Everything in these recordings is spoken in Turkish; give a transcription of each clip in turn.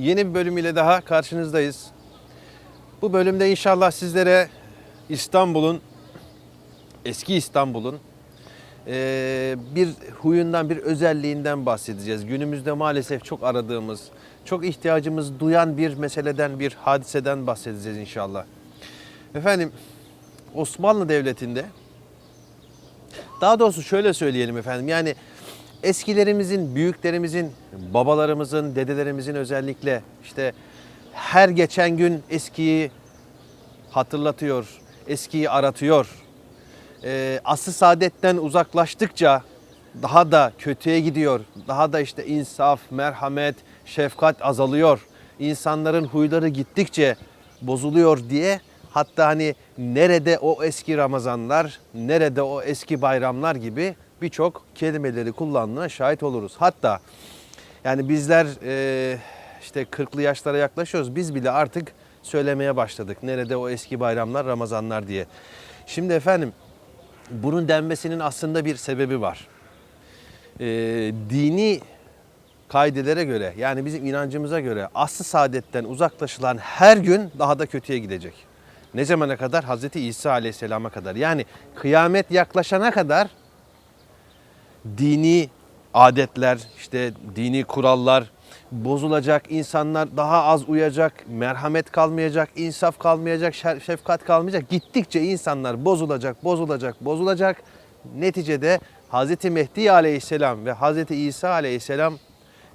Yeni bir bölüm ile daha karşınızdayız. Bu bölümde inşallah sizlere İstanbul'un, eski İstanbul'un eee, bir huyundan, bir özelliğinden bahsedeceğiz. Günümüzde maalesef çok aradığımız, çok ihtiyacımız duyan bir meseleden, bir hadiseden bahsedeceğiz inşallah. Efendim Osmanlı Devleti'nde daha doğrusu şöyle söyleyelim efendim. Yani eskilerimizin, büyüklerimizin, babalarımızın, dedelerimizin özellikle işte her geçen gün eskiyi hatırlatıyor, eskiyi aratıyor. Ee, aslı saadetten uzaklaştıkça daha da kötüye gidiyor. Daha da işte insaf, merhamet, şefkat azalıyor. İnsanların huyları gittikçe bozuluyor diye hatta hani nerede o eski Ramazanlar, nerede o eski bayramlar gibi birçok kelimeleri kullandığına şahit oluruz. Hatta yani bizler e, işte 40'lı yaşlara yaklaşıyoruz. Biz bile artık söylemeye başladık. Nerede o eski bayramlar, Ramazanlar diye. Şimdi efendim bunun denmesinin aslında bir sebebi var. E, dini kaidelere göre yani bizim inancımıza göre aslı saadetten uzaklaşılan her gün daha da kötüye gidecek. Ne zamana kadar? Hazreti İsa Aleyhisselam'a kadar. Yani kıyamet yaklaşana kadar dini adetler, işte dini kurallar bozulacak, insanlar daha az uyacak, merhamet kalmayacak, insaf kalmayacak, şefkat kalmayacak. Gittikçe insanlar bozulacak, bozulacak, bozulacak. Neticede Hz. Mehdi aleyhisselam ve Hz. İsa aleyhisselam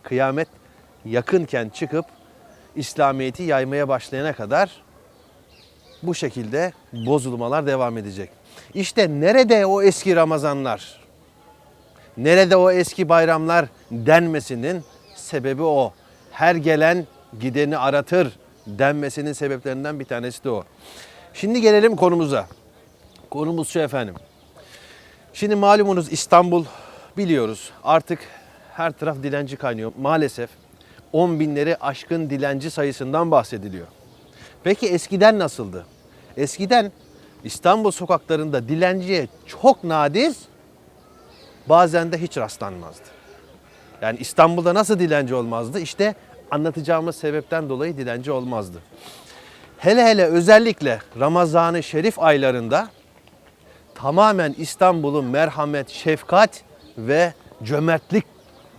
kıyamet yakınken çıkıp İslamiyet'i yaymaya başlayana kadar bu şekilde bozulmalar devam edecek. İşte nerede o eski Ramazanlar? Nerede o eski bayramlar denmesinin sebebi o. Her gelen gideni aratır denmesinin sebeplerinden bir tanesi de o. Şimdi gelelim konumuza. Konumuz şu efendim. Şimdi malumunuz İstanbul biliyoruz artık her taraf dilenci kaynıyor. Maalesef 10 binleri aşkın dilenci sayısından bahsediliyor. Peki eskiden nasıldı? Eskiden İstanbul sokaklarında dilenciye çok nadir bazen de hiç rastlanmazdı. Yani İstanbul'da nasıl dilenci olmazdı? İşte anlatacağımız sebepten dolayı dilenci olmazdı. Hele hele özellikle Ramazan-ı Şerif aylarında tamamen İstanbul'un merhamet, şefkat ve cömertlik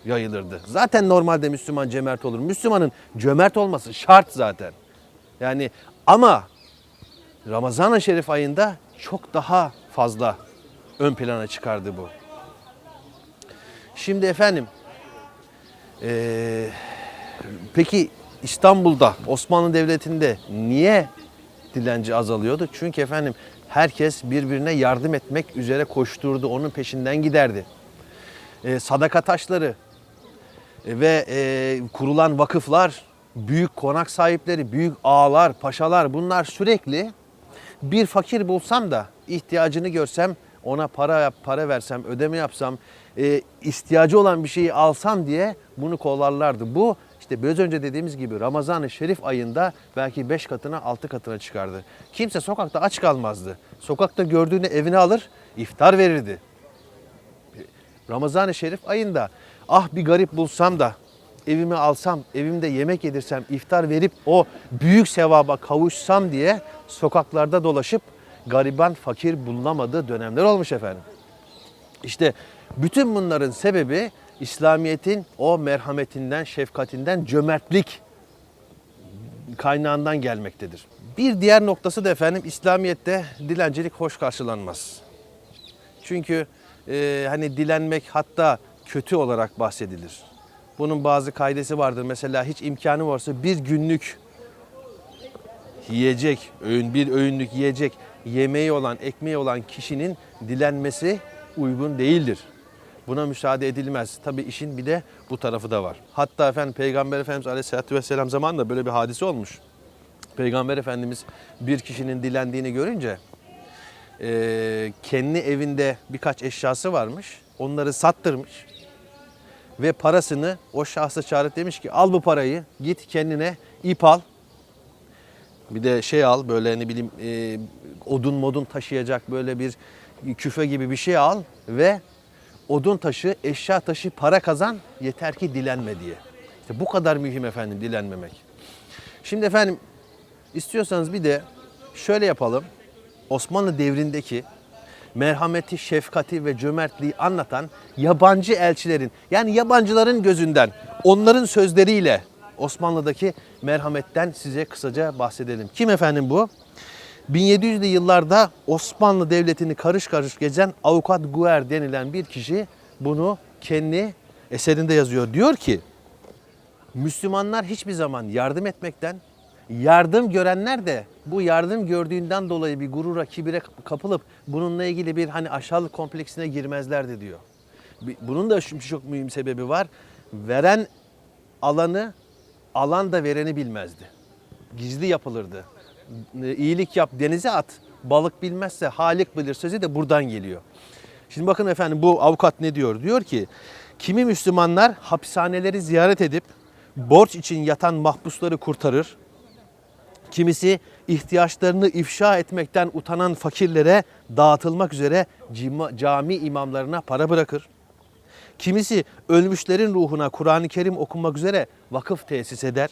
yayılırdı. Zaten normalde Müslüman cömert olur. Müslümanın cömert olması şart zaten. Yani ama Ramazan-ı Şerif ayında çok daha fazla ön plana çıkardı bu. Şimdi efendim, eee, peki İstanbul'da, Osmanlı Devleti'nde niye dilenci azalıyordu? Çünkü efendim herkes birbirine yardım etmek üzere koşturdu, onun peşinden giderdi. Eee, sadaka taşları e, ve eee, kurulan vakıflar, büyük konak sahipleri, büyük ağalar, paşalar bunlar sürekli bir fakir bulsam da ihtiyacını görsem ona para para versem, ödeme yapsam, e, ihtiyacı olan bir şeyi alsam diye bunu kollarlardı. Bu işte biraz önce dediğimiz gibi Ramazan-ı Şerif ayında belki 5 katına 6 katına çıkardı. Kimse sokakta aç kalmazdı. Sokakta gördüğünü evine alır, iftar verirdi. Ramazan-ı Şerif ayında ah bir garip bulsam da evime alsam, evimde yemek yedirsem, iftar verip o büyük sevaba kavuşsam diye sokaklarda dolaşıp gariban, fakir bulunamadığı dönemler olmuş efendim. İşte bütün bunların sebebi İslamiyet'in o merhametinden, şefkatinden, cömertlik kaynağından gelmektedir. Bir diğer noktası da efendim İslamiyet'te dilencilik hoş karşılanmaz. Çünkü e, hani dilenmek hatta kötü olarak bahsedilir. Bunun bazı kaidesi vardır. Mesela hiç imkanı varsa bir günlük yiyecek, öğün bir öğünlük yiyecek, yemeği olan, ekmeği olan kişinin dilenmesi uygun değildir. Buna müsaade edilmez. Tabi işin bir de bu tarafı da var. Hatta efendim Peygamber Efendimiz Aleyhisselatü Vesselam zamanında böyle bir hadise olmuş. Peygamber Efendimiz bir kişinin dilendiğini görünce eee, kendi evinde birkaç eşyası varmış. Onları sattırmış ve parasını o şahsa çağırıp demiş ki al bu parayı git kendine ip al. Bir de şey al böyle ne bileyim e, odun modun taşıyacak böyle bir küfe gibi bir şey al ve odun taşı, eşya taşı para kazan yeter ki dilenme diye. İşte bu kadar mühim efendim dilenmemek. Şimdi efendim istiyorsanız bir de şöyle yapalım. Osmanlı devrindeki merhameti, şefkati ve cömertliği anlatan yabancı elçilerin yani yabancıların gözünden onların sözleriyle Osmanlı'daki merhametten size kısaca bahsedelim. Kim efendim bu? 1700'lü yıllarda Osmanlı Devleti'ni karış karış gezen avukat Guer denilen bir kişi bunu kendi eserinde yazıyor. Diyor ki Müslümanlar hiçbir zaman yardım etmekten, yardım görenler de bu yardım gördüğünden dolayı bir gurura, kibire kapılıp bununla ilgili bir hani aşağılık kompleksine girmezlerdi diyor. Bunun da çok mühim sebebi var. Veren alanı, alan da vereni bilmezdi. Gizli yapılırdı. E, İyilik yap denize at, balık bilmezse Halik bilir sözü de buradan geliyor. Şimdi bakın efendim bu avukat ne diyor? Diyor ki kimi Müslümanlar hapishaneleri ziyaret edip borç için yatan mahpusları kurtarır. Kimisi ihtiyaçlarını ifşa etmekten utanan fakirlere dağıtılmak üzere cami imamlarına para bırakır. Kimisi ölmüşlerin ruhuna Kur'an-ı Kerim okumak üzere vakıf tesis eder.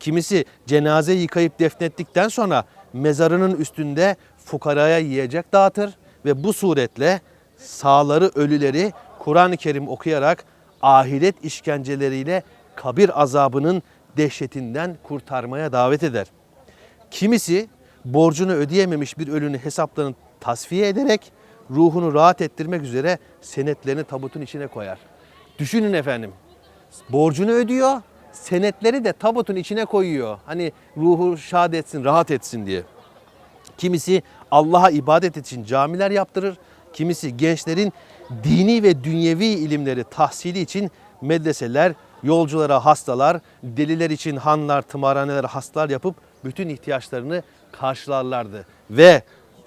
Kimisi cenaze yıkayıp defnettikten sonra mezarının üstünde fukaraya yiyecek dağıtır ve bu suretle sağları ölüleri Kur'an-ı Kerim okuyarak ahiret işkenceleriyle kabir azabının dehşetinden kurtarmaya davet eder. Kimisi borcunu ödeyememiş bir ölünü hesaplarını tasfiye ederek ruhunu rahat ettirmek üzere senetlerini tabutun içine koyar. Düşünün efendim. Borcunu ödüyor, senetleri de tabutun içine koyuyor. Hani ruhu şad etsin, rahat etsin diye. Kimisi Allah'a ibadet için camiler yaptırır. Kimisi gençlerin dini ve dünyevi ilimleri tahsili için medreseler, yolculara hastalar, deliler için hanlar, tımarhaneler, hastalar yapıp bütün ihtiyaçlarını karşılarlardı. Ve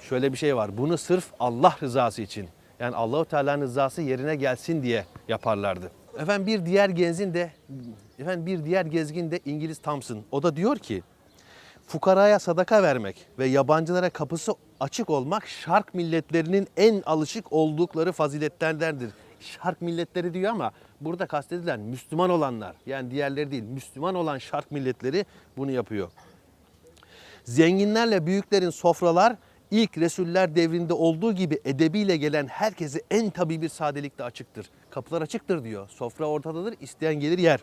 şöyle bir şey var. Bunu sırf Allah rızası için yani Allahu Teala'nın rızası yerine gelsin diye yaparlardı. Efendim bir diğer gezgin de efendim bir diğer gezgin de İngiliz Thompson. O da diyor ki Fukaraya sadaka vermek ve yabancılara kapısı açık olmak şark milletlerinin en alışık oldukları faziletlerdendir. Şark milletleri diyor ama burada kastedilen Müslüman olanlar yani diğerleri değil Müslüman olan şark milletleri bunu yapıyor. Zenginlerle büyüklerin sofralar ilk Resuller devrinde olduğu gibi edebiyle gelen herkese en tabi bir sadelikle açıktır. Kapılar açıktır diyor. Sofra ortadadır, isteyen gelir yer.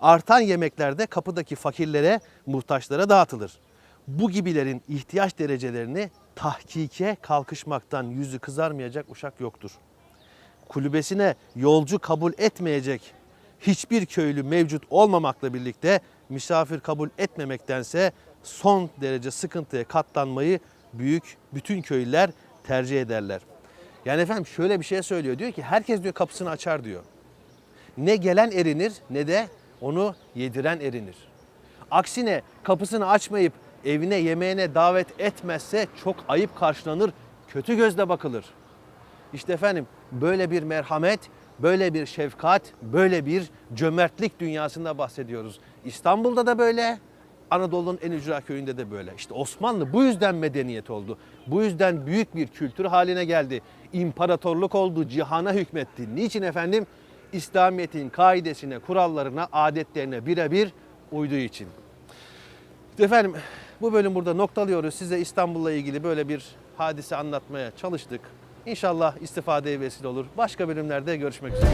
Artan yemeklerde kapıdaki fakirlere, muhtaçlara dağıtılır. Bu gibilerin ihtiyaç derecelerini tahkike kalkışmaktan yüzü kızarmayacak uşak yoktur. Kulübesine yolcu kabul etmeyecek hiçbir köylü mevcut olmamakla birlikte misafir kabul etmemektense son derece sıkıntıya katlanmayı büyük bütün köylüler tercih ederler. Yani efendim şöyle bir şey söylüyor. Diyor ki herkes diyor kapısını açar diyor. Ne gelen erinir ne de onu yediren erinir. Aksine kapısını açmayıp evine yemeğine davet etmezse çok ayıp karşılanır, kötü gözle bakılır. İşte efendim böyle bir merhamet, böyle bir şefkat, böyle bir cömertlik dünyasında bahsediyoruz. İstanbul'da da böyle, Anadolu'nun en ücra köyünde de böyle. İşte Osmanlı bu yüzden medeniyet oldu. Bu yüzden büyük bir kültür haline geldi. İmparatorluk oldu, cihana hükmetti. Niçin efendim? İslamiyet'in kaidesine, kurallarına, adetlerine birebir uyduğu için. Efendim bu bölüm burada noktalıyoruz. Size İstanbul'la ilgili böyle bir hadise anlatmaya çalıştık. İnşallah istifadeye vesile olur. Başka bölümlerde görüşmek üzere.